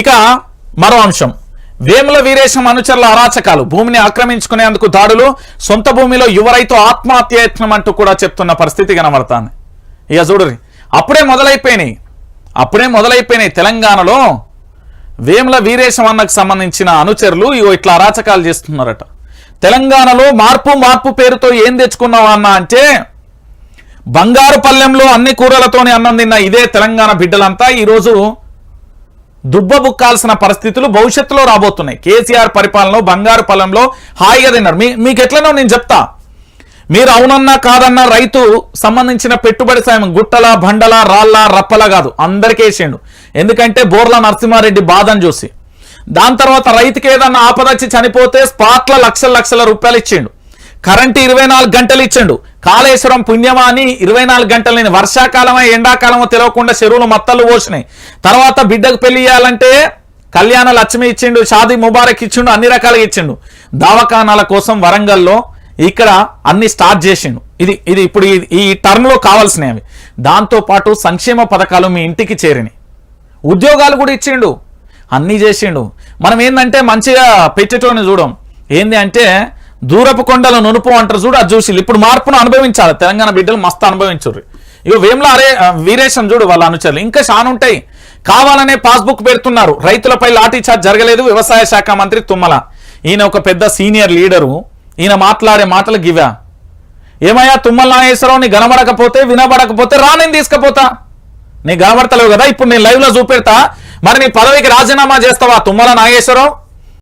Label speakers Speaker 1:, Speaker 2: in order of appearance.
Speaker 1: ఇక మరో అంశం. వేముల వీరేశం అనుచరుల అరాచకాలు భూమిని ఆక్రమించుకునేందుకు దాడులు సొంత భూమిలో యువ రైతు ఆత్మహత్యయత్నం అంటూ కూడా చెప్తున్న పరిస్థితి కనబడుతుంది. ఇక చూడరి అప్పుడే మొదలైపోయినాయి. అప్పుడే మొదలైపోయినాయి తెలంగాణలో వేముల వీరేశం అన్నకు సంబంధించిన అనుచరులు ఇగో ఇట్లా అరాచకాలు చేస్తున్నారట. తెలంగాణలో మార్పు మార్పు పేరుతో ఏం తెచ్చుకున్నావా అన్న అంటే బంగారు పల్లెంలో అన్ని కూరలతోనే అన్నం తిన్న ఇదే తెలంగాణ బిడ్డలంతా ఈరోజు దుబ్బబుక్కాల్సిన పరిస్థితులు భవిష్యత్తులో రాబోతున్నాయి. కేసీఆర్ పరిపాలనలో బంగారు పొలంలో హాయిగా తిన్నారు. మీ మీకు ఎట్లనో నేను చెప్తా. మీరు అవునన్నా కాదన్నా రైతు సంబంధించిన పెట్టుబడి సాయం గుట్టల బండల రాళ్ళ రప్పల కాదు. అందరికీ వేసిండు. ఎందుకంటే బోర్ల నరసింహారెడ్డి బాధను చూసి. దాని తర్వాత రైతుకి ఏదన్నా ఆపదచ్చి చనిపోతే స్పాట్ల లక్షల లక్షల రూపాయలు ఇచ్చిండు. కరెంటు ఇరవై నాలుగు గంటలు ఇచ్చిండు. కాళేశ్వరం పుణ్యమా అని ఇరవై నాలుగు గంటలు నేను వర్షాకాలమో ఎండాకాలమో తెలియకుండా చెరువులు మత్తలు పోసినాయి. తర్వాత బిడ్డకు పెళ్ళి చేయాలంటే కళ్యాణ లక్ష్మి ఇచ్చిండు షాదీ ముబారక్ ఇచ్చిండు అన్ని రకాలుగా ఇచ్చిండు. దవాఖానాల కోసం వరంగల్లో ఇక్కడ అన్ని స్టార్ట్ చేసిండు. ఇది ఇది ఇప్పుడు ఈ- ఈ టర్మ్లో కావాల్సినవి దాంతో పాటు సంక్షేమ పథకాలు మీ ఇంటికి చేరినాయి. ఉద్యోగాలు కూడా ఇచ్చిండు. అన్నీ చేసిండు. మనం ఏంటంటే మంచిగా పెట్టేటోని చూడం. ఏంది అంటే దూరపు కొండల నునుపు అంటారు చూడు అది చూసి ఇప్పుడు మార్పును అనుభవించాలి. తెలంగాణ బిడ్డలు మస్తు అనుభవించుర్రు. ఇక వేముల అరే వీరేశం చూడు వాళ్ళ అనుచరులు. ఇంకా చాలా ఉంటాయి. కావాలనే పాస్బుక్ పెడుతున్నారు. రైతులపై లాఠీ చార్జ్ జరగలేదు. వ్యవసాయ శాఖ మంత్రి తుమ్మల. ఈయన ఒక పెద్ద సీనియర్ లీడరు. ఈయన మాట్లాడే మాటలు గివా ఏమయ్యా తుమ్మల నాగేశ్వరరావు నీ కనబడకపోతే వినబడకపోతే రా నేను తీసుకుపోతా. నీ కనబడతలేవు కదా ఇప్పుడు నేను లైవ్లో చూపెడతా. మరి నీ పదవికి రాజీనామా చేస్తావా తుమ్మల నాగేశ్వరరావు?